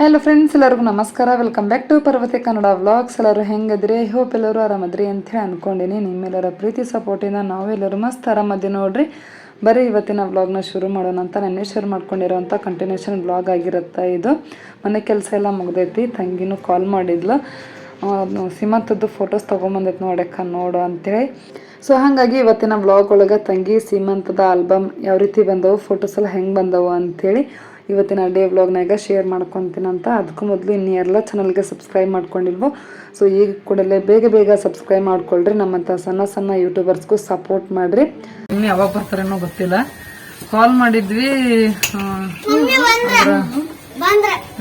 Hello friends ಎಲ್ಲರಿಗೂ ನಮಸ್ಕಾರ. Welcome back to Parvati Kannada vlogs ಎಲ್ಲರೂ ಹೆಂಗದ್ರಿ ಹೋಪ್ ಎಲ್ಲರೂ ಆರಾಮದ್ರಿ ಅಂತೇಳಿ ಅಂದ್ಕೊಂಡಿನಿ ನಿಮ್ಮೆಲ್ಲರ ಪ್ರೀತಿ ಸಪೋರ್ಟಿಂದ ನಾವೆಲ್ಲರೂ ಮಸ್ತ್ ಆರಾಮದಿ ನೋಡ್ರಿ. ಬರೀ ಇವತ್ತಿನ ವ್ಲಾಗ್ನ ಶುರು ಮಾಡೋಣ ಅಂತ ನೆನ್ನೆ ಶುರು ಮಾಡ್ಕೊಂಡಿರೋಂಥ ಕಂಟಿನ್ಯೂಷನ್ ವ್ಲಾಗ್ ಆಗಿರುತ್ತೆ ಇದು. ಮನೆ ಕೆಲಸ ಎಲ್ಲ ಮುಗ್ದೈತಿ. ತಂಗಿನೂ ಕಾಲ್ ಮಾಡಿದ್ಲು. ಸೀಮಂತದ್ದು ಫೋಟೋಸ್ ತೊಗೊಂಬಂದೈತೆ ನೋಡಕ್ಕ ನೋಡು ಅಂತೇಳಿ. ಸೊ ಹಾಗಾಗಿ ಇವತ್ತಿನ ವ್ಲಾಗ್ ಒಳಗೆ ತಂಗಿ ಸೀಮಂತದ ಆಲ್ಬಮ್ ಯಾವ ರೀತಿ ಬಂದವು ಫೋಟೋಸ್ ಎಲ್ಲ ಹೆಂಗೆ ಬಂದವು ಅಂತೇಳಿ ಇವತ್ತಿನ ಡೇ ವ್ಲಾಗ್ನಾಗ ಶೇರ್ ಮಾಡ್ಕೊತೀನಂತ ಅದಕ್ಕೂ ಮೊದಲು ಇನ್ನು ಎಲ್ಲ ಚಾನಲ್ಗೆ ಸಬ್ಸ್ಕ್ರೈಬ್ ಮಾಡ್ಕೊಂಡಿಲ್ವೋ ಸೊ ಈಗ ಕೂಡಲೇ ಬೇಗ ಬೇಗ ಸಬ್ಸ್ಕ್ರೈಬ್ ಮಾಡ್ಕೊಳ್ರಿ. ನಮ್ಮಂಥ ಸಣ್ಣ ಸಣ್ಣ ಯೂಟ್ಯೂಬರ್ಸ್ಗೂ ಸಪೋರ್ಟ್ ಮಾಡಿರಿ. ಇನ್ನು ಯಾವಾಗ ಬರ್ತಾರೇನೋ ಗೊತ್ತಿಲ್ಲ. ಕಾಲ್ ಮಾಡಿದ್ವಿ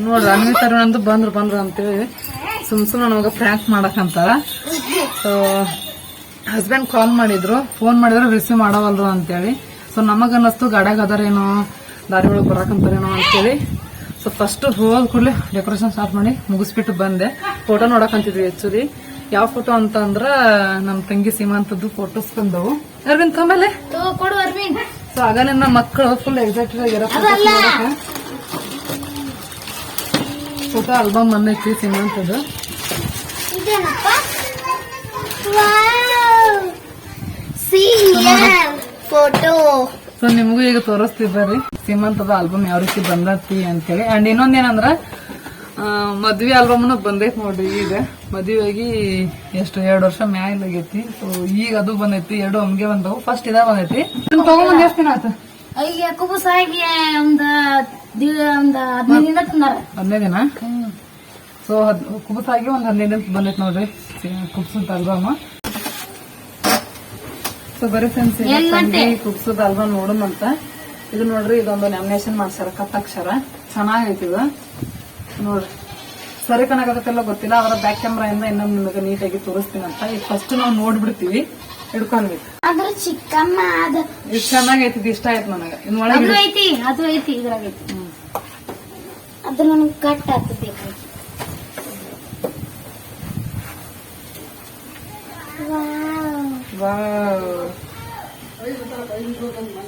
ನೋಡ್ರಿ ಅನ್ವಿ ತರುಣಂದು ಬಂದ್ರು ಬಂದ್ರು ಅಂತೇಳಿ. ಸುಮ್ ಸುಮ್ಮನೆ ನಮಗೆ ಪ್ರ್ಯಾಂಕ್ ಮಾಡಕ್ಕಂತಾರ ಸೊ ಹಸ್ಬೆಂಡ್ ಕಾಲ್ ಮಾಡಿದ್ರು ಫೋನ್ ಮಾಡಿದ್ರು ರಿಸೀವ್ ಮಾಡವಲ್ರು ಅಂತೇಳಿ. ಸೊ ನಮಗನ್ನಿಸ್ತು ಗಾಡ್ಯಾಗ ಅದಾರೇನೋ ದಾರಿ ಒಳಗೆ ಬರಾಕಂತಾರೇನೋ ಅಂತೇಳಿ. ಸೊ ಫಸ್ಟ್ ಹೋದ ಕೂಡಲೇ ಡೆಕೋರೇಷನ್ ಸ್ಟಾರ್ಟ್ ಮಾಡಿ ಮುಗಿಸ್ಬಿಟ್ಟು ಬಂದೆ. ಫೋಟೋ ನೋಡಕಂತಿದ್ವಿ ಆಕ್ಚುಲಿ ಯಾವ ಫೋಟೋ ಅಂತ ಅಂದ್ರ ನಮ್ಮ ತಂಗಿ ಸೀಮಾಂತದ್ದು ಫೋಟೋಸ್ ಬಂದವು. ಅರವಿಂದ್ ಕಮಲೆ ಸೊ ಆಗ ನನ್ನ ಮಕ್ಕಳು ಫುಲ್ ಎಕ್ಸೈಟೆಡ್ ಆಗಿರೋ ಫೋಟೋ ಆಲ್ಬಮ್ ಬಂದೈತಿ ಸೀಮಾಂತದ್ದು. ಫೋಟೋ ಸೊ ನಿಮಗೂ ಈಗ ತೋರಿಸ್ತಿದ್ದಾರೆ. ಸೀಮಂತದ ಆಲ್ಬಮ್ ಯಾವ ರೀತಿ ಬಂದೈತಿ ಅಂತೇಳಿ. ಅಂಡ್ ಇನ್ನೊಂದೇನಂದ್ರ ಏನಂದ್ರ ಮದ್ವೆ ಆಲ್ಬಮ್ನು ಬಂದೈತಿ ನೋಡ್ರಿ ಈಗ. ಮದುವೆಯಾಗಿ ಎಷ್ಟು ಎರಡು ವರ್ಷ ಮ್ಯಾಲ ಆಗೈತಿ. ಸೊ ಈಗ ಅದು ಬಂದೈತಿ. ಎರಡು ಒಮ್ಗೆ ಬಂದವು. ಫಸ್ಟ್ ಇದ ಬಂದೈತಿ. ತಗೊಂಡ್ ಎಷ್ಟು ದಿನ ಆಯ್ತು? ಈಗ ಕುಬುಸಾಗಿ ಒಂದ್ ಹದಿನೈದು ದಿನ ತಿಂದಾರ. ಹದಿನೈದು ದಿನ? ಸೊ ಕುಬಸಾಗಿ ಒಂದ್ ಹದಿನೈದು ದಿನ ಬಂದೈತಿ ನೋಡ್ರಿ. ಕುಬ್ಸಂತ ಆಲ್ಬಮ್ ಸೊ ಬರೀ ಫ್ರೆಂಡ್ಸ್ ಕುಬ್ಸದ ಅಲ್ವಾ ನೋಡೋಣಂತ ಇದು ನೋಡ್ರಿ ಇದೊಂದು ನಾಮಿನೇಷನ್ ಮಾಡ್ಸಾರ ಕತ್ತಕ್ಷರ ಚೆನ್ನಾಗೈತಿ ಇದು. ನೋಡ್ರಿ. ಸರಿ ಕಣಗತ್ತಲ್ಲ ಗೊತ್ತಿಲ್ಲ. ಅವರ ಬ್ಯಾಕ್ ಕ್ಯಾಮ್ರಾ ಇಂದ ಇನ್ನೊಂದು ನಿಮಗೆ ನೀಟಾಗಿ ಅಂತ. ಈಗ ಫಸ್ಟ್ ನಾವು ನೋಡ್ಬಿಡ್ತೀವಿ. ಹಿಡ್ಕೊಂಡ್ಬಿಟ್ಟು ಅದ್ರ ಚಿಕ್ಕಮ್ಮ ಅದ ಇದು ಚೆನ್ನಾಗೈತಿ ಇದು ಇಷ್ಟ ಆಯ್ತು ನನಗೆ. ಒಳಗೆ ಅದು ಐತಿ ಅದು ಐತಿ ಇದ್ರಾಗ ಐತಿ ಅದು ನನಗ್ ಕಟ್ ಆಗ್ತದೆ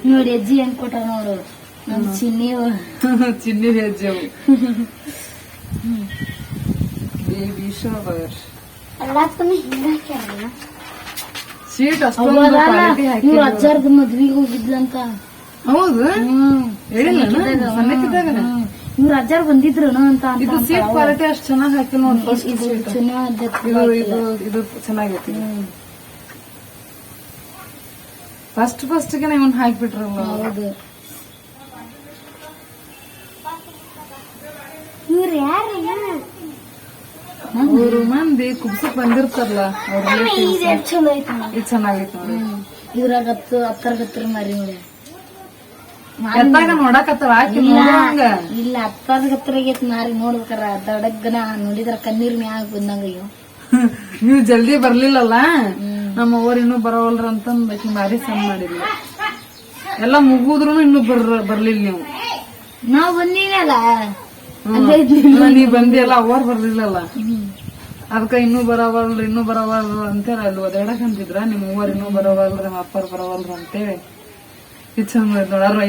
ನೋಡಿ ಅಜ್ಜಿ ಹೆಂಗ್ ಕೊಟ್ಟಾರ ನೋಡು ನಮ್ ಚಿನ್ನಿ ಚಿನ್ನಿ ಹೆಜ್ಜೆ ಬೇಬಿ ಶೋವರ್ ಅಷ್ಟೊಂದು ಇವ್ರ ಅಜ್ಜಾರ್ದ ಮದ್ವಿಗೆ ಹೋಗಿದ್ಲಂತ. ಹೌದು? ಹ್ಮ್. ಹೇಳಿಲ್ಲ ಇವ್ರ ಅಜ್ಜಾರ್ ಬಂದಿದ್ರು ಅಂತ ಅಂತ ಇದು ಸೀಟ್ ಕ್ವಾಲಿಟಿ ಅಷ್ಟು ಚೆನ್ನಾಗಿ ಹಾಕಿ ನೋಡಿ ಇದು ಚೆನ್ನಾಗೈತಿ. ಫಸ್ಟ್ ಫಸ್ಟ್ಗೆ ಇವನ್ ಹಾಕ್ಬಿಟ್ರಲ್ಲ. ಹೌದು. ಇವ್ರ ಯಾರ ಮೂರು ಮಂದಿ ಕುಬ್ಸಕ್ ಬಂದಿರ್ತಾರಲ್ಲ ಅವ್ರ ಚಲೋ ಐತಿ ಇದು ಚೆನ್ನಾಗೈತಿ ನೋಡಿ. ಇವ್ರಾಗ ಹತ್ತು ಹತ್ತರ ಹತ್ತರ ಮಾರಿ ನೋಡಿ. ಎತ್ತಾಗ ನೋಡಕತ್ತಾರ ಹಾಕಿ ನೋಡುವಂಗ ಇಲ್ಲ ಹತ್ತಾರ ಹತ್ತರ ಆಗೈತಿ ಮಾರಿ ನೋಡ್ಬೇಕಾರ ದಡಗ್ಗನ ನೋಡಿದ್ರ ಕಣ್ಣೀರ್ ಮ್ಯಾಗ ಬಂದಂಗ ಅಯ್ಯೋ ನೀವು ಜಲ್ದಿ ಬರ್ಲಿಲ್ಲಲ್ಲ? ನಮ್ಮ ಅವ್ರು ಇನ್ನೂ ಬರವಲ್ರ ಅಂತಂದು ಆಕಿ ಮಾರಿ ಸಣ್ಣ ಮಾಡಿಲ್ಲ ಎಲ್ಲ ಮುಗಿದ್ರು ಇನ್ನೂ ಬರ್ ಬರ್ಲಿಲ್ಲ ನೀವು. ನಾವು ಬಂದಿನಲ್ಲ? ನೀವು ಬಂದಿಲ್ಲ ಅವ್ರ ಬರ್ಲಿಲ್ಲಲ್ಲ. ಅದಕ್ಕ ಇನ್ನೂ ಬರವಲ್ರು ಇನ್ನೂ ಬರವಲ್ರು ಅಂತೇಳಿ ಅಲ್ಲಿ ಒದಾಡಕ್ ಅಂತಿದ್ರ? ನಿಮ್ಮ ಅವ್ರು ಇನ್ನೂ ಬರವಲ್ರು ನಮ್ಮ ಅಪ್ಪರ್ ಬರವಲ್ರು ಅಂತೇಳಿ. ಚಂದ ನೋಡ್ರ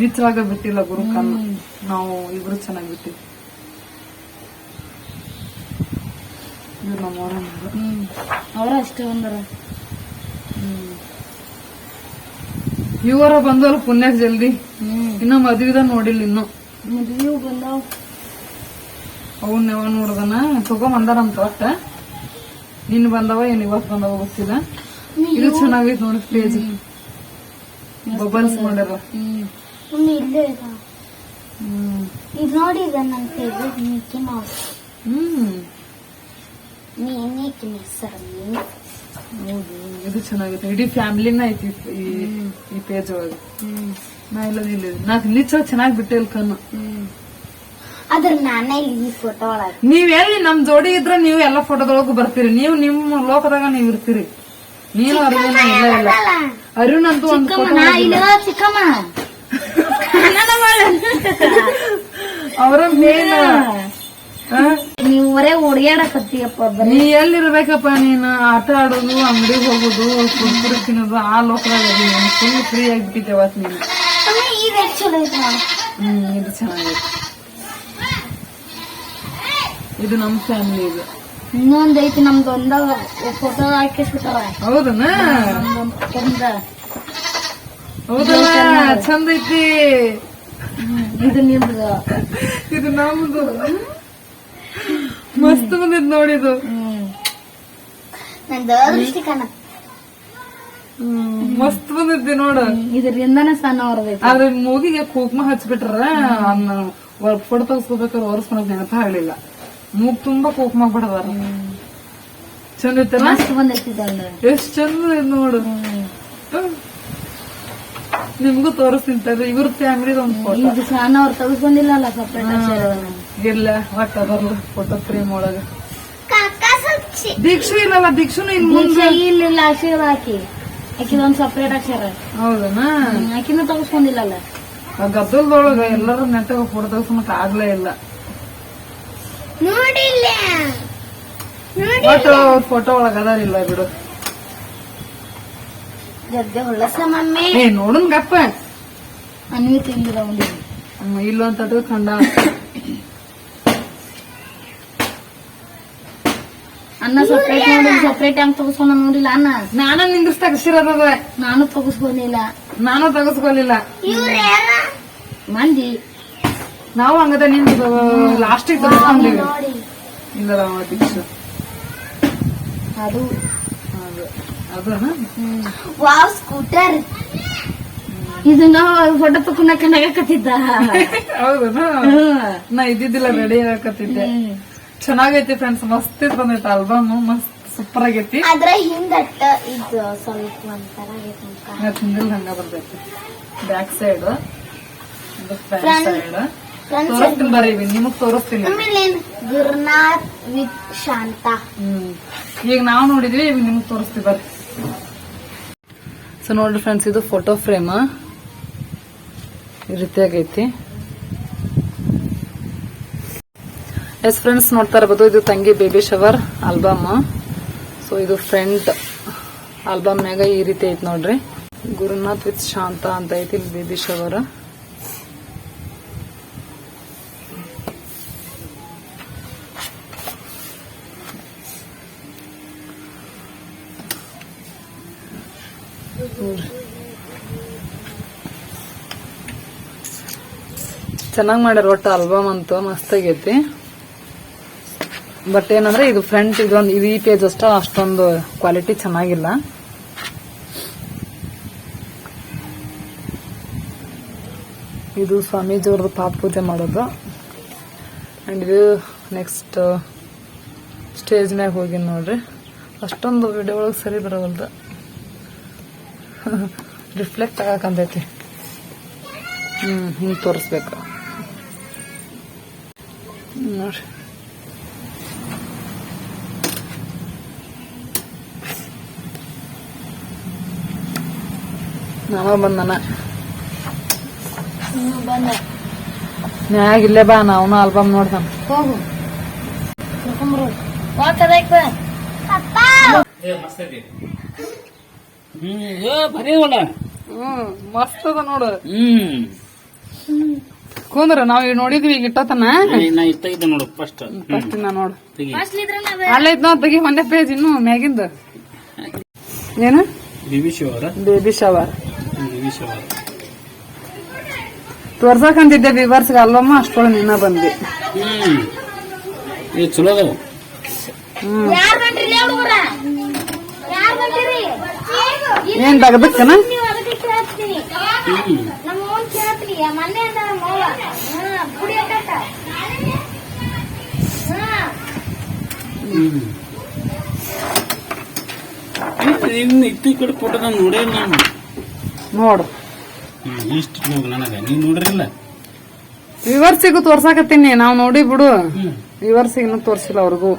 ನಿಚ್ಚವಾಗ ಬಿಟ್ಟಿಲ್ಲ ಗುರು ನಾವು ಇಬ್ರು ಚೆನ್ನಾಗಿ ಬಿಟ್ಟಿವಿ ಇದು ನಮ್ಮ ಅವರ ಹ್ಞೂ ಅವರ ಅಷ್ಟೇ ಬಂದಾರ ಇವರ ಬಂದವ್ರು ಪುಣ್ಯಕ್ ಜಲ್ದಿ. ಇನ್ನ ಮದ್ವಿದ ನೋಡಿಲ್ಲ ಇನ್ನು. ಮದ್ವಿಯು ಬಂದಾವ. ಅವನ್ನ ಯಾವ ನೋಡ್ದನ ತಗೊಂಬಂದಾರಂತ ಒಟ್ಟ. ನಿನ್ ಬಂದವ ಏನ್ ಇವತ್ ಬಂದವ ಗೊತ್ತಿಲ್ಲ. ಇದು ಚೆನ್ನಾಗೈತ್ ನೋಡಿ ಪ್ಲೇಜ್ ಬಬಲ್ಸ್ ಮಾಡ್ಯಾರ ಹ್ಮ್. ನೋಡಿದ ನನ್ನ ಫೇವ್ರೆಟ್ ಮಿಕ್ಕಿ ಮೌಸ್ ಹ್ಮ್. ಹೌದು ಇದು ಚೆನ್ನಾಗಿತ್ತು ಇಡೀ ಫ್ಯಾಮಿಲಿನ ಐತಿ ಈ ಈ ಪೇಜ್ ಒಳಗೆ. ನಾ ಇಲ್ಲ ಇಲ್ಲ ನಾಕ್ ನಿಚ್ಚ ಚೆನ್ನಾಗಿ ಬಿಟ್ಟಿಲ್ ಕಣ್ಣು. ಅದ್ರ ನಾನೇ ಇಲ್ಲಿ ಫೋಟೋ ಒಳಗ. ನಮ್ ಜೋಡಿ ಇದ್ರ ನೀವು ಎಲ್ಲಾ ಫೋಟೋದೊಳಗು ಬರ್ತೀರಿ. ನೀವು ನಿಮ್ಮ ಲೋಕದಾಗ ನೀವ್ ಇರ್ತೀರಿ. ನೀನು ಅರುಣ ಇಲ್ಲ ಇಲ್ಲ. ಅರುಣ್ ಅಂತೂ ಒಂದು ಚಿಕ್ಕಮ್ಮ ಅವರ ಮೇನ್ ನೀವು ಒರೇ ಓಡಾಡಕತ್ತೀಯಪ್ಪ ನೀ ಎಲ್ಲಿರ್ಬೇಕಪ್ಪ ನೀನು? ಆಟ ಆಡೋದು ಅಂಗಡಿ ಹೋಗೋದು ಕುರ್ಕುರಿ ತಿನ್ನೋದು ಆ ಲೋಕದಾಗ ಫುಲ್ ಫ್ರೀ ಆಗಿಬಿಟ್ಟಿದ್ದೆ ಅವತ್ ನೀನು? ಹ್ಮ್ ಇದು ಚೆನ್ನಾಗೈತೆ. ಇದು ನಮ್ಮ ಫ್ಯಾಮಿಲಿ ಇದು. ಇನ್ನೊಂದ್ ಐತಿ ನಮ್ದು ಒಂದ ಫೋಟೋ ಹಾಕಿಸ್ಬಿಟ್ಟಾರ ಹೌದನಾ? ಹೌದಲ್ಲ ಚಂದ ಐತಿ. ಇದು ನಿಮ್ದು. ಇದು ನಮ್ದು. ಮಸ್ತ್ ಬಂದಿದ್ ನೋಡಿದು ಮಸ್ತ್ ಬಂದಿದ್ದೆ ನೋಡು. ಇದರಿಂದನೇ ಸಣ್ಣ ಹೊರದೈತಿ ಆದ್ರೆ ಮೂಗಿಗೆ ಕುಕ್ಮ ಹಚ್ಬಿಟ್ರ ಅನ್ನ ಫೋಟೋ ತೆಗಿಸ್ಕೋಬೇಕಾದ್ರೆ ಒರೆಸ್ಕೊಳಕ್ ನೆನಪ ಆಗ್ಲಿಲ್ಲ. ಮೂಗ್ ತುಂಬಾ ಕುಕ್ಮ ಬಿಡದಾರ ಚಂದ ಎಷ್ಟ್ ಚಂದ ನೋಡು. ನಿಮ್ಗೂ ತೋರಿಸ್ತೀನಿ ತಡ್ರಿ ಇವ್ರ ಫ್ಯಾಮಿಲಿದ ಒಂದು ಫೋಟೋ ಇದು ಸಣ್ಣ ಅವ್ರು ತೆಗೆಸ್ಕೊಂಡಿಲ್ಲಲ್ಲ ಸಪ್ರೇಟ್ ಇಲ್ಲ ಒಟ್ಟ ಬರ್ಲ ಫೋಟೋ ಫ್ರೇಮ್ ಒಳಗ. ದೀಕ್ಷು ಇಲ್ಲಲ್ಲ ದೀಕ್ಷುನು ಇನ್ ಮುಂದೆ. ಇಲ್ಲ ಅಕ್ಷರ ಹಾಕಿ. ಆಕಿದೊಂದ್ ಸಪ್ರೇಟ್ ಅಕ್ಷರ ಹೌದನಾ? ಆಕಿನೂ ತೆಗೆಸ್ಕೊಂಡಿಲ್ಲಲ್ಲ. ಆ ಗದ್ದಲದೊಳಗ ಎಲ್ಲರೂ ನೆಟ್ಟಾಗ ಫೋಟೋ ತೆಗ್ಸಮಕ್ ಆಗ್ಲೇ ಇಲ್ಲ. ಅವ್ರ ಫೋಟೋ ಒಳಗ ಅದಾರಿಲ್ಲ ಬಿಡು. ಗದ್ದೆ ಹೊಳ್ಳಸ ಮಮ್ಮಿ. ಏ ನೋಡುನ್ ಗಪ್ಪ. ಅನ್ವಿ ತಿಂದಿರ ಒಂದು ಇಲ್ಲೊಂದ್ ತಟಕ ಕಂಡ. ಅನ್ನ ಸಪ್ರೇಟ್ ನೋಡಿ ಸಪ್ರೇಟ್ ಹಂಗ್ ತಗಸ್ಕೊಂಡ ನೋಡಿಲ್ಲ ಅನ್ನ? ನಾನು ನಿಂದ್ರಸ್ ತಗಸಿರೋದ ನಾನು ತೆಗೆಸ್ಕೊಂಡಿಲ್ಲ ನಾನು ತಗಸ್ಕೊಲಿಲ್ಲ. ಮಂದಿ. ನಾವು ಹಂಗದ ನಿಂದು ಲಾಸ್ಟಿಗೆ ತಗಸ್ಕೊಂಡಿವಿ. ಅದು. ಅದನ ವಾವ್ ಸ್ಕೂಟರ್. ಇದು ನಾವು ಫೋಟೋ ತಕೊಂಡ ಕತ್ತಿದ್ದ ಹೌದನ ನಾ ಇದ್ದಿದ್ದಿಲ್ಲ ರೆಡಿ ಆಗಕತ್ತಿದ್ದೆ ಚೆನ್ನಾಗೈತಿ ಫ್ರೆಂಡ್ಸ್ ಮಸ್ತ್ ಇದ್ ಬಂದೈತಿ ಆಲ್ಬಮ್ ಮಸ್ತ್ ಸೂಪರ್ ಆಗೈತಿ. ಅದ್ರ ಹಿಂದಟ್ಟ ಇದು ಸ್ವಲ್ಪ ಒಂಥರ ಆಗೈತೆ ತಿಂದಿಲ್ಲ ಹಂಗ ಬರ್ತೈತಿ ಬ್ಯಾಕ್ ಸೈಡ್ ಫ್ರಂಟ್ ಸೈಡ್ ತೋರಿಸ್ತೀನಿ ಬರ್ರಿ ನಿಮಗ್ ತೋರಿಸ್ತೀನಿ. ಗುರುನಾಥ್ ವಿತ್ ಶಾಂತ. ಹ್ಮ್. ಈಗ ನಾವು ನೋಡಿದ್ವಿ ಈಗ ನಿಮ್ಗೆ ತೋರಿಸ್ತೀವಿ ಬರ್ರಿ. ಸೊ ನೋಡ್ರಿ ಫ್ರೆಂಡ್ಸ್ ಇದು ಫೋಟೋ ಫ್ರೇಮ್ ಈ ರೀತಿಯಾಗೈತಿ ಎಸ್ ಫ್ರೆಂಡ್ಸ್ ನೋಡ್ತಾ ಇರಬಹುದು ಇದು ತಂಗಿ ಬೇಬಿ ಶವರ್ ಆಲ್ಬಮ್ ಸೊ ಇದು ಫ್ರೆಂಡ್ ಆಲ್ಬಮ್ನಾಗ ಈ ರೀತಿ ಐತಿ ನೋಡ್ರಿ. ಗುರುನಾಥ್ ವಿತ್ ಶಾಂತ ಅಂತ ಐತಿ ಬೇಬಿ ಶವರ್ ಚೆನ್ನಾಗಿ ಮಾಡ್ಯಾರ ಒಟ್ಟು ಆಲ್ಬಮ್ ಅಂತೂ, ಮಸ್ತ್ ಆಗೈತಿ. ಬಟ್ ಏನಂದ್ರೆ ಇದು ಫ್ರಂಟ್ ಇದೊಂದು, ಇದು ಈ ಪೇಜ್ ಅಷ್ಟ, ಅಷ್ಟೊಂದು ಕ್ವಾಲಿಟಿ ಚೆನ್ನಾಗಿಲ್ಲ. ಇದು ಸ್ವಾಮೀಜಿಯವ್ರದ್ದು ಪಾಪ ಪೂಜೆ ಮಾಡೋದು. ಅಂಡ್ ಇದು ನೆಕ್ಸ್ಟ್ ಸ್ಟೇಜ್ ಮ್ಯಾಗ ಹೋಗಿ ನೋಡ್ರಿ. ಅಷ್ಟೊಂದು ವಿಡಿಯೋ ಒಳಗೆ ಸರಿ ಬರೋವಲ್ದು. ರಿಫ್ಲೆಕ್ಟ್ ಆಗಕಂತೈತಿ. ಹ್ಮ್, ಹಿಂಗ್ ತೋರಿಸ್ಬೇಕು. ನೋಡ್ರಿ ನಾವ ಬಂದನ ಮ್ಯಾಗ ಇಲ್ಲೇ ಬಾ ನಾವು ಆಲ್ಬಮ್ ನೋಡ್ತಾನ. ಹೋಗು. ಹ್ಮ್ ಏ ಬರೀ ಒಳ್ಳ ಹ್ಮ್ ಮಸ್ತ್ ಅದ ನೋಡು. ಹ್ಮ್. ಕುಂದ್ರ ನಾವ್ ಈಗ ನೋಡಿದ್ವಿ ಈಗ ಇಟ್ಟತನ? ನಾ ಇಷ್ಟ ಇದ್ದೆ ನೋಡು ಫಸ್ಟ್ ಫಸ್ಟ್ ನಾ ನೋಡು. ತೆಗಿ. ತೆಗಿ ಒಂದೇ ಪೇಜ್ ಇನ್ನು ಮ್ಯಾಗಿಂದ. ಏನು? Baby shower baby shower baby shower ಅವ್ರ. ತೋರ್ಸಕಂತಿದ್ದೆ ವಿವರ್ಸ್ಗೆ ಅಲ್ವಮ್ಮ ಅಷ್ಟೊಳ ನಿನ್ನ ಬಂದ್ವಿ. ಇದು ಚಲೋ ಅದಾವ. ಯಾರ್ ಬಂದ್ರಿ ಯಾರ್ ಬಂದಿರಿ? ಏನ್ ತಗದಕ್ಕನ ಹ್ಮ್ ನಮ್ಮ ಅವ್ವನ್ ಕೇಳ್ತೀನಿ ಮೊನ್ನೆ ಅಂತ ನಮ್ಮ ಅವ್ವ ಹಾ ಬುಡಿ ಹಾಕಕ್ಕ ಹಾ ಹ್ಮ್ ಇನ್ನು ಇತ್ತು ಕಡೆ ಫೋಟೋ ನಾನು ನೋಡೇ ನಾನು? ನೋಡು. ಹ್ಮ್ ಇಷ್ಟು ಹೋಗಿ ನನಗೆ. ನೀನ್ ನೋಡ್ರಿಲ್ಲ? ವಿವರ್ಸಿಗೂ ತೋರ್ಸಾಕತ್ತೀನಿ. ನಾವು ನೋಡಿ ಬಿಡು. ವಿವರ್ಸಿಗೂ ತೋರ್ಸಿಲ್ಲ ಅವ್ರಿಗೂ.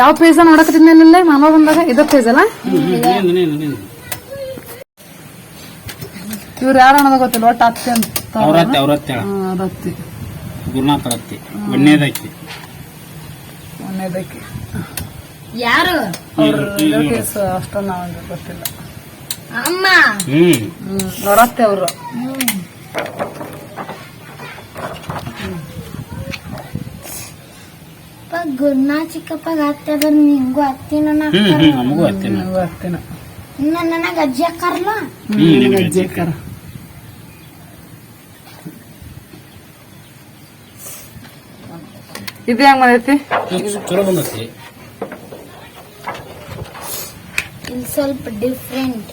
ಯಾವ ಪೇಜ ನೋಡಕತ್ತಿದ್ನಲ್ಲ ಮಾಮ ಬಂದಾಗ? ಇದ ಪೇಜ್ ಅಲ್ಲ? ಇವ್ರು ಯಾರು ಅನ್ನೋದು ಗೊತ್ತಿಲ್ಲ. ಒಟ್ಟು ಅತ್ತೆ ಅಂತ. ಅವ್ರತ್ತೆ. ಅವ್ರತ್ತೆ ಹೇಳ ಹಾ, ರತ್ತಿ ಗುರುನಾಥ್ ರತ್ತಿ ಒಣ್ಣೇದಾಕಿ ಮೊನ್ನೆದಕ್ಕೆ ಯಾರು ಅಷ್ಟೊಂದು ನನಗೆ ಗೊತ್ತಿಲ್ಲ. ಅಮ್ಮ. ಹ್ಮ್. ಬರತ್ತೆ ಅವರು. ಗುರ್ನಾ ಚಿಕ್ಕಪ್ಪಗ ಅತ್ತೆ ಬಂದು ನಿಂಗೂ ಅತ್ತಿನ ನಮಗೂ ಅತ್ತಿನ. ನನಗ ಅಜ್ಜಿ ನಿನಗೆ ಅಜ್ಜಿ ಅಕ್ಕಾರ. ಇದು ಹೆಂಗ್ ಬಂದೈತಿ? ಚಲೋ ಬಂದತಿ. ಸ್ವಲ್ಪ ಡಿಫ್ರೆಂಟ್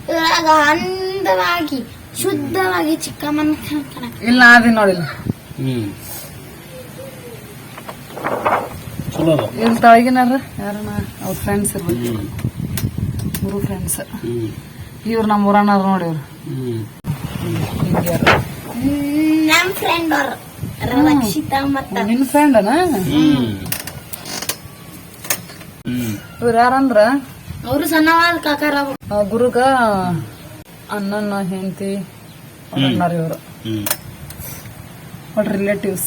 ಇದ್ರಾಗ ಅಂದವಾಗಿ ಶುದ್ಧವಾಗಿ ಚಿಕ್ಕಮ್ಮನ ಇಲ್ಲ ಅದೇ ನೋಡಿಲ್ಲ ಹ್ಮ್. ಚಲೋ ಅದ. ಇಲ್ಲಿ ತಳಗಿನಾರ ಯಾರನ ಅವ್ರ ಫ್ರೆಂಡ್ಸ್ ಇರ್ಬೇಕು. ಮೂರು ಫ್ರೆಂಡ್ಸ್ ಹ್ಮ್. ಇವ್ರು ನಮ್ಮ ಊರಣ್ಣವ್ರು ನೋಡಿ ಇವ್ರು. ಹ್ಮ್. ಹಿಂಗ್ಯಾರ. ಫ್ರೆಂಡ್ ಅವ್ರ ರಕ್ಷಿತಾ ಮತ್ತ? ನಿನ್ ಹ್ಮ್. ಇವ್ರು ಯಾರಂದ್ರ? ಅವರು ಸಣ್ಣವಾದ ಕಾಕಾರ ಗುರುಗ ಅಣ್ಣನ ಹೆಂಡತಿ ಅಣ್ಣಾರ ಇವರು. ಹ್ಮ್. ಅವ್ರ ರಿಲೇಟಿವ್ಸ್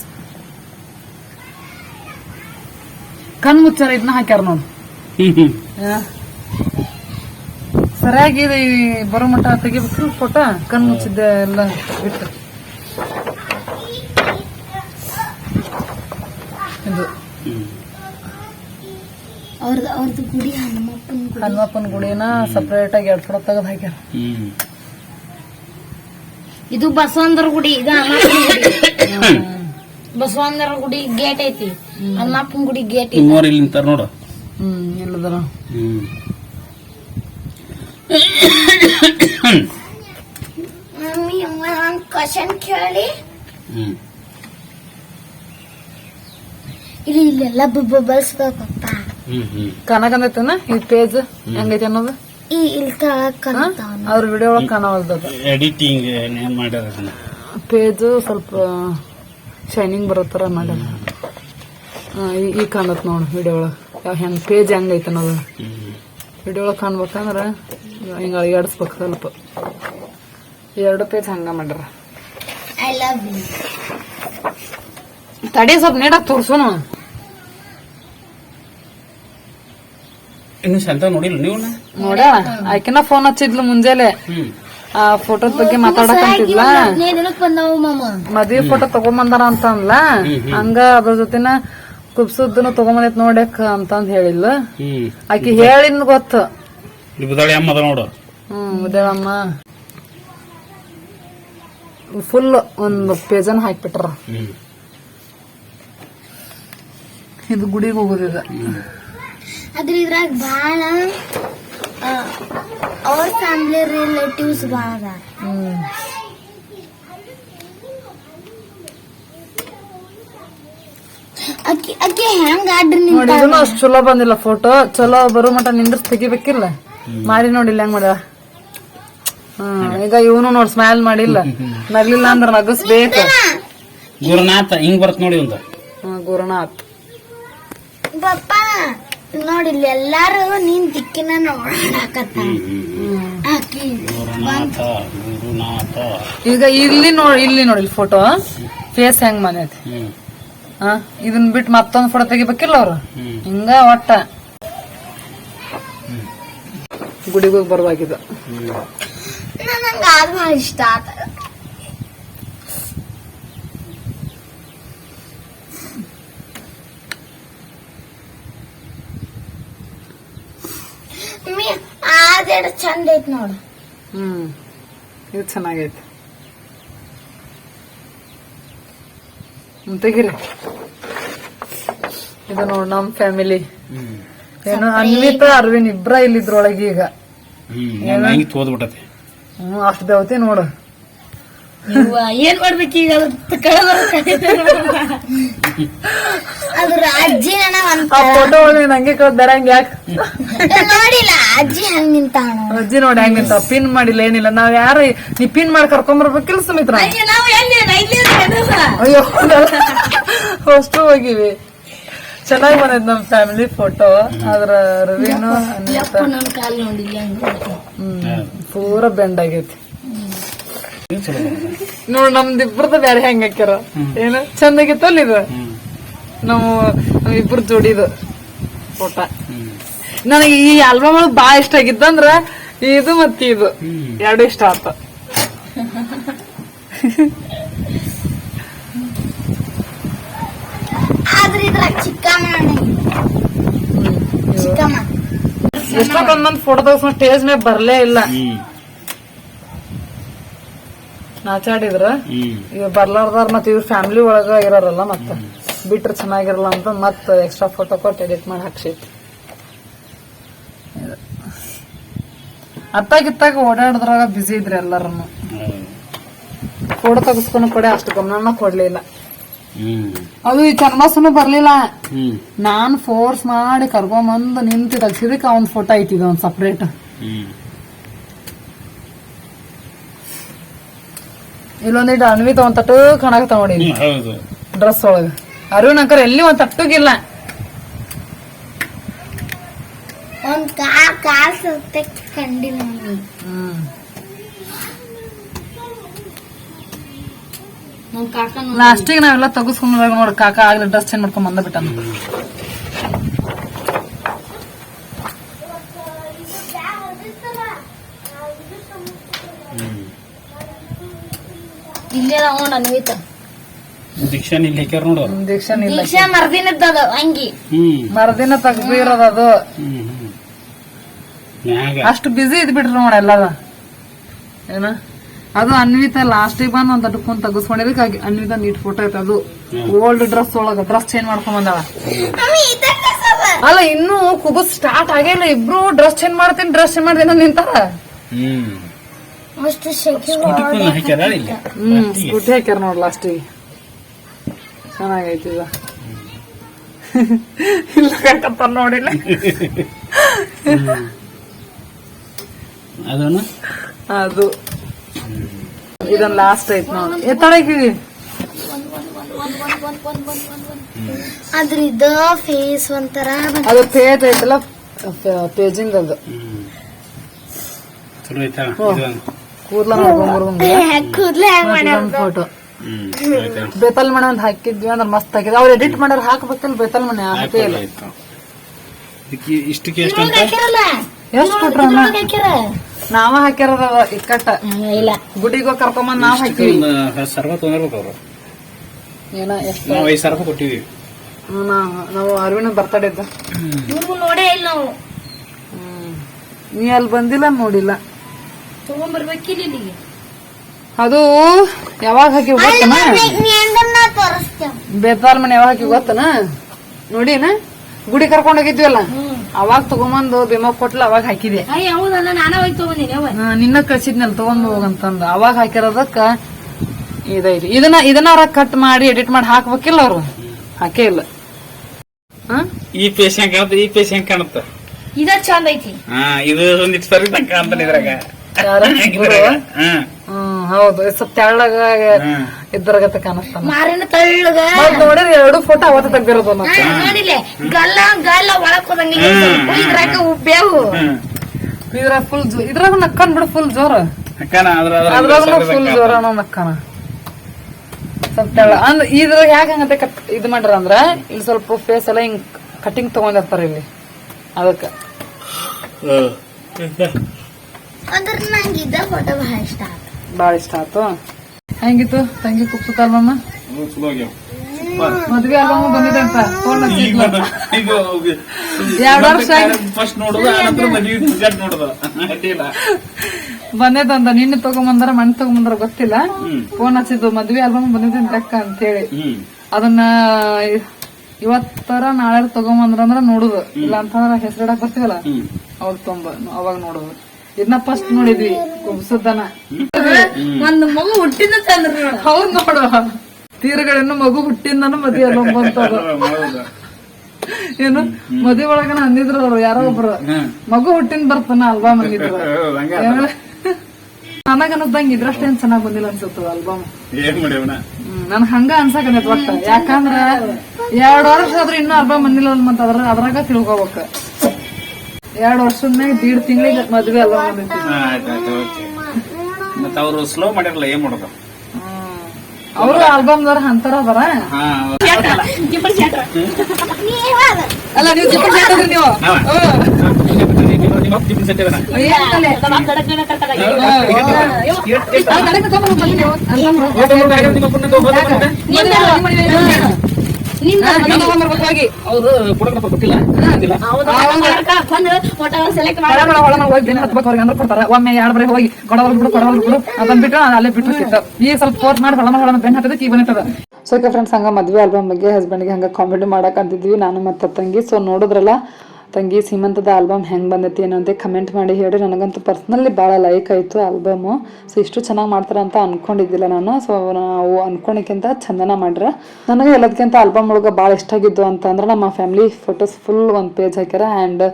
ಕಣ್ ಮುಚ್ಚಾರ ಇದನ್ನ ಹಾಕ್ಯಾರ ನೋಡ್. ಸರಿಯಾಗಿ ಇದು ಈ ಬರೋ ಮಟ್ಟ ತೆಗಿಬೇಕು ಫೋಟೋ. ಕಣ್ ಮುಚ್ಚಿದ್ದೆ ಎಲ್ಲ ಬಿಟ್ಟು ಅವ್ರದ್ದು ಅವ್ರದ್ದು ಗುಡಿ ಹನುಮಪ್ಪನ ಗುಡಿ. ಹನುಮಪ್ಪನ ಗುಡಿನ ಸಪ್ರೇಟ್ ಆಗಿ ಎರಡು ಫೋಟೋ ತೆಗೆದು ಹಾಕ್ಯಾರ. ಇದು ಬಸವಂದರ ಗುಡಿ ಇದು ಹನುಮಪ್ಪನ ಗುಡಿ. ಬಸವಂತರ ಗುಡಿ ಗೇಟ್ ಐತಿ. ಹನುಮಪ್ಪನ ಗುಡಿ ಗೇಟ್ ಐತಿ ಇಲ್ಲಿ ನಿಂತಾರ ನೋಡು ಹ್ಮ್ ಎಲ್ಲದರ ಹ್ಮ್. ಮಮ್ಮಿ ಕ್ವಶನ್ ಕೇಳಿ. ಹ್ಮ್. ಇಲ್ಲಿ ಇಲ್ಲೆಲ್ಲ ಬಬಲ್ಸ್ ಪಪ್ಪ ಹ್ಮ್ ಹ್ಮ್. ಕಾಣಕಂದೈತನ ಈ ಪೇಜ್ ಹೆಂಗೈತಿ ಅನ್ನೋದು? ಈ ಇಲ್ಲಿ ಕಾಣ್ತಾವ ಅವ್ರ ವಿಡಿಯೋ ಒಳಗೆ ಕಾಣವಲ್ದದ. ಎಡಿಟಿಂಗ್ ಏನ್ ಮಾಡ್ಯಾರ ಅದನ್ನ ಪೇಜ್ ಸ್ವಲ್ಪ ಶೈನಿಂಗ್ ಬರೋ ಥರ ಮಾಡ್ಯಾರ. ಆ, ಈ- ಈಗ ಕಾಣತ್ ನೋಡು ವಿಡಿಯೋ ಒಳಗೆ. ಹೆಂಗ್ ಪೇಜ್ ಹೆಂಗೈತೆ ಅನ್ನೋದು. ವಿಡಿಯೋ ಒಳಗೆ ಕಾಣ್ಬೇಕಂದ್ರೆ ಹಿಂಗ ಅಳಿಗಾಡಿಸ್ಬೇಕು ಸ್ವಲ್ಪ. ಎರಡು ಪೇಜ್ ಹಂಗ ಮಾಡ್ಯಾರ. ಐ ಲವ್ ಯು ತಡಿ ಸ್ವಲ್ಪ ನೀಡಕ್ಕೆ ತೋರ್ಸುನು ಇನ್ನು ನೋಡಿಲ್ಲ ನೀವು ನೋಡ ಆಕಿನ ಫೋನ್ ಹಚ್ಚಿದ್ಲು ಮುಂಜಾನೆ. ಆ ಫೋಟೋದ ಬಗ್ಗೆ ಮಾತಾಡಕಂತಿದ್ಲ? ಮದ್ವಿ ಫೋಟೋ ತಗೊಂಬಂದಾರ ಅಂತ ಅಂದ್ಲ ಹಂಗ ಅದ್ರ ಜೊತೆನ ಕುಬ್ಸುದ್ದನು ತಗೊಂಬಂದೈತ್ ನೋಡಕ್ ಅಂತಂದ್ ಹೇಳಿಲ್ಲ ಆಕಿ ಹೇಳಿನ್ ಗೊತ್ತು. ನೋಡು. ಹ್ಮ್ ಉದಯಮ್ಮ ಫುಲ್ ಒಂದು ಪೇಜನ್ ಹಾಕ್ಬಿಟ್ರ. ಇದು ಗುಡಿಗೆ ಹೋಗೋದಿದ ಅದ್ರ ಇದ್ರಾಗ ಬಹಳ ಅವ್ರ ಫ್ಯಾಮಿಲಿ ರಿಲೇಟಿವ್ಸ್ ಬಹಳ ಅದಾರ. ಹ್ಮ್ ಅಕ್ಕಿ ಅಕ್ಕಿ ಹೆಂಗ್ ಆಡ್ರಿ ನೋಡಿ ಇದನ್ನು ಅಷ್ಟ್ ಚಲೋ ಬಂದಿಲ್ಲ ಫೋಟೋ ಚಲೋ ಬರೋ ಮಟ ನಿಂದ್ರಸ್ ತೆಗಿಬೇಕಿಲ್ಲ. ಮಾಡಿ ನೋಡಿಲ್ಲ ಹೆಂಗ್ ಮಾಡ್ಯಾವ ಹ್ಮ್ ಈಗ ಇವನು ನೋಡ್ ಸ್ಮೈಲ್ ಮಾಡಿಲ್ಲ. ನಗ್ಲಿಲ್ಲ ಅಂದ್ರ ನಗಸ್ಬೇಕು. ಗುರುನಾಥ ಹಿಂಗ್ ಬರ್ತ ನೋಡಿ ಒಂದು. ಹ್ಮ್, ಗುರುನಾಥ್. ಪಪ್ಪ ನೋಡಿಲ್ಲ ಎಲ್ಲಾರು ನೀನ್ ದಿಕ್ಕಿನ ನೋಡಾಕತ್ತ. ಆಕಿ ಈಗ ಇಲ್ಲಿ ನೋಡಿ ಇಲ್ಲಿ ನೋಡಿ ಫೋಟೋ ಫೇಸ್ ಹೆಂಗ್ ಬಂದೈತಿ ಹಾ ಇದನ್ ಬಿಟ್ಟು ಮತ್ತೊಂದ್ ಫೋಟೋ ತೆಗಿಬೇಕಿಲ್ಲ ಅವ್ರು? ಹಿಂಗ ಒಟ್ಟ. ಗುಡಿಗೆ ಬರುವಾಗಿದ್ದು. ನನಗೆ ನನಂಗ ಇಷ್ಟ ಆತ ಮಮ್ಮಿ, ಅದೆರಡು ಚಂದ ಐತ್ ನೋಡು. ಹ್ಮ್ ಇದು ಚೆನ್ನಾಗೈತಿ. ತೆಗಿರಿ. ಇದು ನೋಡ್ ನಮ್ ಫ್ಯಾಮಿಲಿ ಹ್ಮ್. ಏನು ಅನ್ವಿತ ಅರವಿಂದ್ ಇಬ್ರ ಇಲ್ಲಿದ್ರೊಳಗೆ ಈಗ. ಹ್ಮ್ ತೋದ್ಬಿಟ್ಟತಿ ಹ್ಮ್ ಅಷ್ಟ್ ಬೆವತಿ ನೋಡು. ಏನ್ ಮಾಡ್ಬೇಕು ಈಗ? ಅದ್ರ ಅಜ್ಜಿ ನನ್ನ ಒಂದ್ ಆ ಫೋಟೋ ಒಳಗೆ ನಂಗೆ ಬೇಡ ಹಂಗ ಯಾಕೆ? ನೋಡಿಲ್ಲ ಅಜ್ಜಿ ಹಂಗ್ ನಿಂತಾಣ ಅಜ್ಜಿ ನೋಡಿ ಹೆಂಗಿಂತ ಪಿನ್ ಮಾಡಿಲ್ಲ ಏನಿಲ್ಲ. ನಾವ್ ಯಾರ ನೀ ಪಿನ್ ಮಾಡಿ ಕರ್ಕೊಂಬರ್ಬೇಕಿಲ್ಲ ಸುಮಿತ್ರ ನಾವು. ಎಲ್ಲಿ? ಅಯ್ಯೋ ಅಷ್ಟು ಹೋಗಿವಿ. ಚೆನ್ನಾಗಿ ಬಂದೈತ್ ನಮ್ ಫ್ಯಾಮಿಲಿ ಫೋಟೋ ಅದ್ರ ರವಿನೂ ಪೂರ ಬೆಂಡ್ ಆಗೈತಿ. ಇದು ನಮ್ದು. ನೋಡ್ ನಮ್ದಿಬ್ರದ ಬ್ಯಾರೆ ಹೆಂಗ್ ಹಾಕ್ಯಾರ? ಏನು? ಚಂದ ಆಗಿತ್ತಲ್ಲ ಇದು ನಾವು ನಾವ್ ಇಬ್ರು ಜೋಡಿದು ಫೋಟೋ. ನನಗೆ ಈ ಆಲ್ಬಮ್ ಬಾಳ ಇಷ್ಟ ಆಗಿದ್ದಂದ್ರ ಇದು ಮತ್ತೆ ಇದು. ಎರಡು ಇಷ್ಟ ಆತ. ಎಷ್ಟೊಂದ್ ಮಂದಿ ಫೋಟೋ ತೋರಿಸ್ ಸ್ಟೇಜ್ ಮೇಲೆ ಬರ್ಲೇ ಇಲ್ಲ. ನಾಚಾಡಿದ್ರ ಇವ್ ಬರ್ಲಾರ್ದಾರ ಮತ್ ಇವ್ರ ಫ್ಯಾಮಿಲಿ ಒಳಗ ಇರೋರಲ್ಲ ಮತ್ತ ಬಿಟ್ರ ಚೆನ್ನಾಗಿರಲ್ಲ ಅಂತ ಮತ್ತ ಎಕ್ಸ್ಟ್ರಾ ಫೋಟೋ ಕೊಟ್ಟು ಎಡಿಟ್ ಮಾಡಿ ಹಾಕ್ಸೈತಿ ಅತ್ತಾಗಿತ್ತಾಗ ಓಡಾಡದ್ರಾಗ ಬಿಸಿ ಇದ್ರಿ ಎಲ್ಲಾರನ್ನು ಹೌದು. ಫೋಟೋ ತೆಗಿಸ್ಕೊಂಡು ಕೊಡೆ ಅಷ್ಟು ಗಮನ ಕೊಡ್ಲಿಲ್ಲ. ಅದು ಈ ಚನ್ಮಾಸನು ಬರ್ಲಿಲ್ಲ. ನಾನ್ ಫೋರ್ಸ್ ಮಾಡಿ ಕರ್ಕೊಂಬಂದು ನಿಂತು ತೆಗ್ಸಿದಕ್ಕೆ ಅವ್ನ್ ಫೋಟೋ ಐತಿದ ಒಂದ್ ಸಪ್ರೇಟ್ ಇಲ್ಲೊಂದಿಟ್ಟು ಅನ್ವಿತ ಒಂದ್ ತಟ್ಟು ಕಣಕ್ ನೋಡಿ ಹೌದು. ಡ್ರೆಸ್ ಒಳಗ. ಅರುಣ್ ಅಂಕರ್ ಎಲ್ಲಿ ಒಂದ್ ತಟ್ಟುಗಿಲ್ಲ. ಒಂದ್ ಕಂಡಿಲ್ಲ ಲಾಸ್ಟಿಗೆ ನಾವೆಲ್ಲ ತೆಗಿಸ್ಕೊಂಡ್ ನೋಡಿ ಕಾಕ ಆಗ್ಲಿ ಡ್ರೆಸ್ ಚೇಂಜ್ ಮಾಡ್ಕೊಂಡ್ ಬಂದ ಬಿಟ್ಟ ಹ್ಮ್. ಇಲ್ಲೇ ತಗೊಂಡ್ ಅನ್ವಿತ ದೀಕ್ಷಾ ಇಲ್ಲಿ ಹಾಕ್ಯಾರ ನೋಡು. ದೀಕ್ಷಾ ಇಲ್ಲ ದೀಕ್ಷಾ ಮರ್ದಿನದ್ದದ ಅಂಗಿ. ಹ್ಮ್. ಮರುದಿನ ತೆಗ್ದಿರೋದು ಅದು. ಹ್ಮ್ ಹ್ಮ್. ಮ್ಯಾಗ. ಅಷ್ಟು ಬಿಸಿ ಇದ್ ಬಿಡ್ರಿ ನೋಡ ಎಲ್ಲದ ಏನ? ಅದು ಅನ್ವಿತ ಲಾಸ್ಟಿಗೆ ಬಂದು ಒಂದ್ ಅಡ್ಕೊಂಡ್ ತೆಗಿಸ್ಕೊಂಡಿದ್ದಕ್ಕೆ ಆಗಿ ಅನ್ವಿತ ನೀಟ್ ಫೋಟೋ ಐತೆ ಅದು. ಓಲ್ಡ್ ಡ್ರೆಸ್ ಒಳಗ ಡ್ರೆಸ್ ಚೇಂಜ್ ಮಾಡ್ಕೊಂಡ್ ಬಂದಾಳ. ಅಲ್ಲ ಇನ್ನು ಕುಬಸ್ ಸ್ಟಾರ್ಟ್ ಆಗಿಲ್ಲ ಇಬ್ರು ಡ್ರೆಸ್ ಚೇಂಜ್ ಮಾಡ್ತೀನಿ ಡ್ರೆಸ್ ಚೇಂಜ್ ಮಾಡ್ತೀನಿ ಅಂತ ನಿಂತಾರ. ಹ್ಮ್. ಶೆಕೆ ಇಲ್ಲಿ? ಹ್ಮ್ ಸ್ಕೂಟಿ ಹಾಕ್ಯಾರ ನೋಡ್ ಲಾಸ್ಟಿಗೆ ಚೆನ್ನಾಗೈತಿ ಇದು. ಇಲ್ಲ ನೋಡಿಲ್ಲ. ಅದನ್ನು? ಅದು. ಇದನ್ ಲಾಸ್ಟ್ ಐತ್ ನೋಡಿ. ಎತ್ತಡಕಿವಿ ಅದ್ರ ಇದ ಫೇಸ್ ಒಂಥರ ಅದು ಪೇಜ್ ಐತಲ್ಲ ಪೇಜಿಂಗ್ ಅದು. ಚಲೋ ಐತಾ ಕೂದ್ಲ ಫೋಟೋ ಬೇತಲ್ ಮನೆ ಒಂದ್ ಹಾಕಿದ್ವಿ ಅಂದ್ರೆ ಮಸ್ತ್ ಹಾಕಿದ್ವಿ ಅವ್ರು ಎಡಿಟ್ ಮಾಡೋರು ಹಾಕ್ಬೇಕಲ್ಲ ಬೇತಲ್ ಮನೆ ಹಾಕೇ ಇಲ್ಲ. ಇಷ್ಟಕ್ಕೆ ಎಷ್ಟು ಅಂತ? ಹಾಕಿರಲ್ಲ ಎಷ್ಟ್ ಕೊಟ್ರ ಹಾಕಿರ ನಾವ ಹಾಕ್ಯಾರ ಇಕ್ಕಟ್ಟ. ಇಲ್ಲ. ಗುಡಿಗೆ ಕರ್ಕೊಂಬಂದ್ ನಾವ್ ಹಾಕಿವಿ ಸರ್ವ ಹತ್ತು ಸಾವಿರ ತೊಗೊಂಡಿರ್ಬೇಕು ಅವ್ರು. ಏನ ಎಷ್ಟ ನಾವು ಐದು ಸಾವಿರ ರೂಪಾಯಿ ಕೊಟ್ಟಿವಿ ನಾವು ಅರವಿಂದ ಬರ್ತಡೇ ಇದ್ದ ನೀವು ನೋಡೇ ಇಲ್ಲ ನಾವು. ಹ್ಮ್. ನೀ ಅಲ್ಲಿ ಬಂದಿಲ್ಲ ನೋಡಿಲ್ಲ. ತಗೊಂಡ್ಬರ್ಬೇಕಿಲ್ಲ ಇಲ್ಲಿಗೆ. ಅದು ಯಾವಾಗ ಹಾಕಿ ಗೊತ್ತನ? ಬೇತಾಲ್ ಮನೆ ಯಾವಾಗ ಹಾಕಿ ಗೊತ್ತನ? ನೋಡಿನ? ಗುಡಿ ಕರ್ಕೊಂಡ್ ಹೋಗಿದ್ವಲ್ಲ? ಅವಾಗ ತಗೊಂಬಂದು ಭೀಮಾ ಕೊಟ್ಲ ಅವಾಗ ಹಾಕಿದೆ. ನಿನ್ನ ಕಳ್ಸಿದ್ನಲ್ಲ ತಗೊಂಡ್ ಹೋಗಂತಂದ ಅವಾಗ ಹಾಕಿರೋದಕ್ಕ ಇದೈತಿ ಇದನ್ನ ಇದನ್ನ ಕಟ್ ಮಾಡಿ ಎಡಿಟ್ ಮಾಡಿ ಹಾಕ್ಬೇಕಿಲ್ಲ ಅವ್ರು. ಹಾಕೇ ಇಲ್ಲ? ಈ ಪೇಸ್ ಹೆಂಗ್ ಕಾಣುತ್ತೆ ಈ ಪೇಸ್ ಹೆಂಗ್ ಕಾಣುತ್ತೆ. ಇದ ಚಂದ ಐತಿ. ಹಾ ಇದು ಒಂದಿಟ್ಟು ಸರಿ ತನಕ ಅಂತ ಇದ್ರಾಗ. ಹ್ಮ್. ಹೌದು. ಸ್ವಲ್ಪ ತೆಳ್ಳಗ ಇದ್ರಾಗತ ಕಾಣಿಸ್ತಾನ. ಮಾರಿನ ತಳ್ಳಗ. ನೋಡಿದ್ರೆ ಎರಡು ಫೋಟೋ ಅವತ್ತ ತೆಗ್ದಿರೋದು ನೋಡಿಲ್ಲ ನೋಡಿಲೆ. ಗಲ್ಲ ಗಲ್ಲ ಒಳಕ್ ಹೋದಂಗಿಲ್ಲ ಇದ್ರಾಗ ಉಬ್ಬ್ಯಾವು. ಇದ್ರ ಫುಲ್ ಇದ್ರಾಗ ನಕ್ಕನ್ ಬಿಡು ಫುಲ್ ಜೋರ. ಅಕ್ಕನ ಅದ್ರ ಅದ್ರಾಗ ಫುಲ್ ಜೋರ ಅನ್ನೋ ನಕ್ಕನ. ಸ್ವಲ್ಪ ತೆಳ್ಳ ಅಂದ್ರ ಇದ್ರಾಗ ಯಾಕೆ ಹಂಗಂತೆ ಕಟ್ ಇದು ಮಾಡ್ರ ಅಂದ್ರ ಇಲ್ಲಿ ಸ್ವಲ್ಪ ಫೇಸ್ ಎಲ್ಲ ಹಿಂಗ್ ಕಟಿಂಗ್ ತಗೊಂಡಿರ್ತಾರ ಇಲ್ಲಿ. ಅದಕ್ಕ. ಅಂದ್ರ ನಂಗೆ ಇದ್ದ ಫೋಟೋ ಬಹಳ ಇಷ್ಟ ಆತ. ಬಾಳ ಇಷ್ಟ ಆತು? ಹೆಂಗಿತ್ತು? ತಂಗಿ ಕುಪ್ಸುತ್ತ ಆಲ್ಬಮ್ ಮದ್ವೆ ಆಲ್ಬಮ್ ಬಂದಿದೆ ಅಂತ. ಫೋನ್ ಎರಡ್ ವರ್ಷ ಫಸ್ಟ್ ನೋಡುದು ಆನಂತರ ಮದ್ವಿ ರಿಸಲ್ಟ್ ನೋಡುದು. ಅಡ್ಡಿಲ್ಲ ಬಂದೈತಂತ ನಿನ್ನೆ ತಗೊಂಬಂದಾರ ಮಣ್ಣು ತಗೊಂಬಂದಾರ ಗೊತ್ತಿಲ್ಲ. ಫೋನ್ ಹಚ್ಚಿದ್ದು ಮದ್ವೆ ಆಲ್ಬಮ್ ಬಂದಿದೆ ಲೆಕ್ಕ ಅಂತ ಹೇಳಿ ಅದನ್ನ ಇವತ್ತರ ನಾಳೆ ತಗೊಂಬಂದ್ರ ಅಂದ್ರ ನೋಡುದು. ಇಲ್ಲ ಅಂತಂದ್ರ ಹೆಸರಿಡಕ್ ಬರ್ತೀವಲ್ಲ? ಅವ್ರ ತೊಂಬ ಅವಾಗ ನೋಡುದು. ಇದನ್ನ ಫಸ್ಟ್ ನೋಡಿದ್ವಿ ಕುಬ್ಸದನ ಒಂದ್ ಮಗು ಹುಟ್ಟಿದ ತಂದ್ರ ನೋಡ. ಹೌದ್ ನೋಡು. ತೀರಗಳನ್ನು ಮಗು ಹುಟ್ಟಿಂದನ ಮದಿ ಆಲ್ಬಮ್ ಬಂತದ. ಏನು? ಮದಿ ಒಳಗನ ಅಂದಿದ್ರು ಅವ್ರು ಯಾರೋ ಒಬ್ರು. ಮಗು ಹುಟ್ಟಿನ ಬರ್ತಾನ ಆಲ್ಬಮ್ ಅಂದಿದ್ರು. ನನಗ ಅನ್ನದಂಗ ಇದ್ರಷ್ಟೇನ್ ಚೆನ್ನಾಗ್ ಬಂದಿಲ್ಲ ಅನ್ಸುತ್ತದ ಏನ್ ಮಾಡ್ಯವನ? ನನ್ ಹಂಗ ಅನ್ಸಕತ್ತೈತ್ ಒಟ್ಟ. ಯಾಕಂದ್ರ ಎರಡ್ ವರ್ಷ ಆದ್ರೂ ಇನ್ನೂ ಆಲ್ಬಮ್ ಬಂದಿಲ್ಲ ಅಂತ ಅದ್ರ ಅದ್ರಾಗ ತಿಳ್ಕೊಬೇಕ. ಎರಡ್ ವರ್ಷದ ಮ್ಯಾಗ ದೀಡ್ ತಿಂಗಳಿಗೆ ಮದ್ವೆ ಅಲ್ಲ ಓಕೆ. ಮತ್ತ ಅವ್ರು ಸ್ಲೋ ಮಾಡಿರಲ್ಲ ಏನ್ ಮಾಡೋದು? ಅವರು ಆಲ್ಬಮ್ದವ್ರ ಅಂತಾರ ಬರ. ಅಲ್ಲ ನೀವು ಜಿಪ್ಪರ್ ಸೆಟ್ ಅದ್ರಿ ನೀವು? ನೀವು. ಒಮ್ಮೆ ಎರಡು ಬರೀ ಹೋಗಿ ಕೊಡವಲ್ ಬಿಡು ಕೊಡವಲ್ ಬಿಡು ಅಂತಂದ್ಬಿಟ್ಟು ಅಲ್ಲೇ ಬಿಟ್ಟು ಸಿಗ್ತಾವ ಈಗ ಸ್ವಲ್ಪ ಫೋರ್ಸ್ ಮಾಡಿ ಹೊಳ ಹೊಳ ಬೆನ್ ಹತ್ತದ ಕೀ ಬಂದಿಟ್ಟದ ಸೊ ಫ್ರೆಂಡ್ಸ್ ಹಂಗ ಮದ್ವೆ ಆಲ್ಬಮ್ ಬಗ್ಗೆ ಹಸ್ಬೆಂಡ್ಗೆ ಹಂಗ ಕಾಮಿಡಿ ಮಾಡಕ್ ಅಂತಿದ್ವಿ. ನಾನು ಮತ್ತೆ ತಂಗಿ. ಸೊ ನೋಡಿದ್ರಲ್ಲ ತಂಗಿ ಸೀಮಂತದ ಆಲ್ಬಮ್ ಹೆಂಗೆ ಬಂದೈತಿ ಅಂತ ಕಮೆಂಟ್ ಮಾಡಿ ಹೇಳಿ ನನಗಂತೂ ಪರ್ಸ್ನಲಿ ಭಾಳ ಲೈಕ್ ಆಯಿತು ಆಲ್ಬಮು. ಸೊ ಇಷ್ಟು ಚೆನ್ನಾಗಿ ಮಾಡ್ತಾರೆ ಅಂತ ಅನ್ಕೊಂಡಿದ್ದಿಲ್ಲ ನಾನು. ಸೊ ನಾವು ಅನ್ಕೊಂಡಕ್ಕಿಂತ ಚಂದನ ಮಾಡ್ರ. ನನಗೆ ಎಲ್ಲದಕ್ಕಿಂತ ಆಲ್ಬಮ್ ಒಳಗೆ ಭಾಳ ಇಷ್ಟ ಆಗಿದ್ದು ಅಂತಂದ್ರೆ ನಮ್ಮ ಫ್ಯಾಮಿಲಿ ಫೋಟೋಸ್ ಫುಲ್ ಒಂದು ಪೇಜ್ ಹಾಕ್ಯಾರ. ಆ್ಯಂಡ್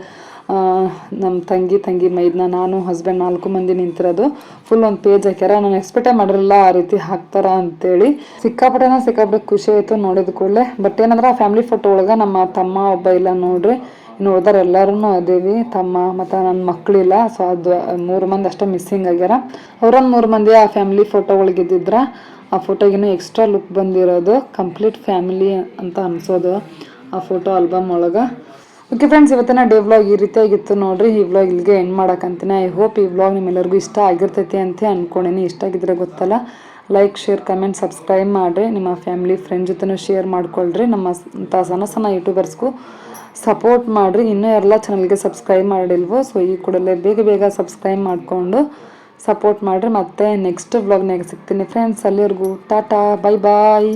ನಮ್ಮ ತಂಗಿ ತಂಗಿ ಮೈದ್ನ, ನಾನು ಹಸ್ಬೆಂಡ್ ನಾಲ್ಕು ಮಂದಿ ನಿಂತಿರೋದು. ಫುಲ್ ಒಂದು ಪೇಜ್ ಹಾಕ್ಯಾರ. ನಾನು ಎಕ್ಸ್ಪೆಕ್ಟೇ ಮಾಡಿರಲಿಲ್ಲ ಆ ರೀತಿ ಹಾಕ್ತಾರ ಅಂತೇಳಿ. ಸಿಕ್ಕಾಪಟ್ಟೆನ ಸಿಕ್ಕಾಪಟ್ಟೆ ಖುಷಿ ಆಯಿತು ನೋಡಿದ ಕೂಡಲೇ. ಬಟ್ ಏನಂದ್ರೆ ಆ ಫ್ಯಾಮಿಲಿ ಫೋಟೋ ಒಳಗೆ ನಮ್ಮ ತಮ್ಮ, ಒಬ್ಬ ಇಲ್ಲ ನೋಡ್ರಿ. ಇನ್ನು ಉಳ್ದಾರ ಎಲ್ಲರೂ ಅದೇವಿ, ತಮ್ಮ ಮತ್ತು ನನ್ನ ಮಕ್ಕಳಿಲ್ಲ ಸೊ ಅದು ಮೂರು ಮಂದಿ ಅಷ್ಟೇ ಮಿಸ್ಸಿಂಗ್ ಆಗ್ಯಾರ. ಅವ್ರೊಂದು ಮೂರು ಮಂದಿ ಆ ಫ್ಯಾಮಿಲಿ ಫೋಟೋ ಒಳಗಿದ್ದಿದ್ರ ಆ ಫೋಟೋಗಿನ್ನೂ ಎಕ್ಸ್ಟ್ರಾ ಲುಕ್ ಬಂದಿರೋದು ಕಂಪ್ಲೀಟ್ ಫ್ಯಾಮಿಲಿ ಅಂತ ಅನ್ಸೋದು ಆ ಫೋಟೋ ಆಲ್ಬಮ್ ಒಳಗೆ. ಓಕೆ ಫ್ರೆಂಡ್ಸ್ ಇವತ್ತಿನ ಡೇ ವ್ಲಾಗ್ ಈ ರೀತಿಯಾಗಿತ್ತು ನೋಡ್ರಿ. ಈ ವ್ಲಾಗ್ ಇಲ್ಲಿಗೆ ಎಂಡ್ ಮಾಡೋಕ್ಕಂತೀನಿ ಐ ಹೋಪ್ ಈ ವ್ಲಾಗ್ ನಿಮ್ಮೆಲ್ಲರಿಗೂ ಇಷ್ಟ ಆಗಿರ್ತೈತಿ ಅಂತ ಅಂದ್ಕೊಂಡೇನಿ ಇಷ್ಟ ಆಗಿದ್ರೆ ಗೊತ್ತಲ್ಲ ಲೈಕ್ ಶೇರ್ ಕಮೆಂಟ್ ಸಬ್ಸ್ಕ್ರೈಬ್ ಮಾಡಿರಿ. ನಿಮ್ಮ ಫ್ಯಾಮಿಲಿ ಫ್ರೆಂಡ್ ಜೊತೆನೂ ಶೇರ್ ಮಾಡ್ಕೊಳ್ರಿ. ನಮ್ಮ ಸಣ್ಣ ಸಣ್ಣ ಯೂಟ್ಯೂಬರ್ಸ್ಗೂ ಸಪೋರ್ಟ್ ಮಾಡಿರಿ. ಇನ್ನೂ ಎಲ್ಲ ಚಾನಲ್ಗೆ ಸಬ್ಸ್ಕ್ರೈಬ್ ಮಾಡಿಲ್ವೋ ಸೊ ಈ ಕೂಡಲೇ ಬೇಗ ಬೇಗ ಸಬ್ಸ್ಕ್ರೈಬ್ ಮಾಡಿಕೊಂಡು ಸಪೋರ್ಟ್ ಮಾಡಿರಿ. ಮತ್ತೆ ನೆಕ್ಸ್ಟ್ ವ್ಲಾಗ್ನಾಗ ಸಿಗ್ತೀನಿ ಫ್ರೆಂಡ್ಸ್ ಅಲ್ಲಿವರೆಗೂ ಟಾಟಾ ಬೈ ಬಾಯ್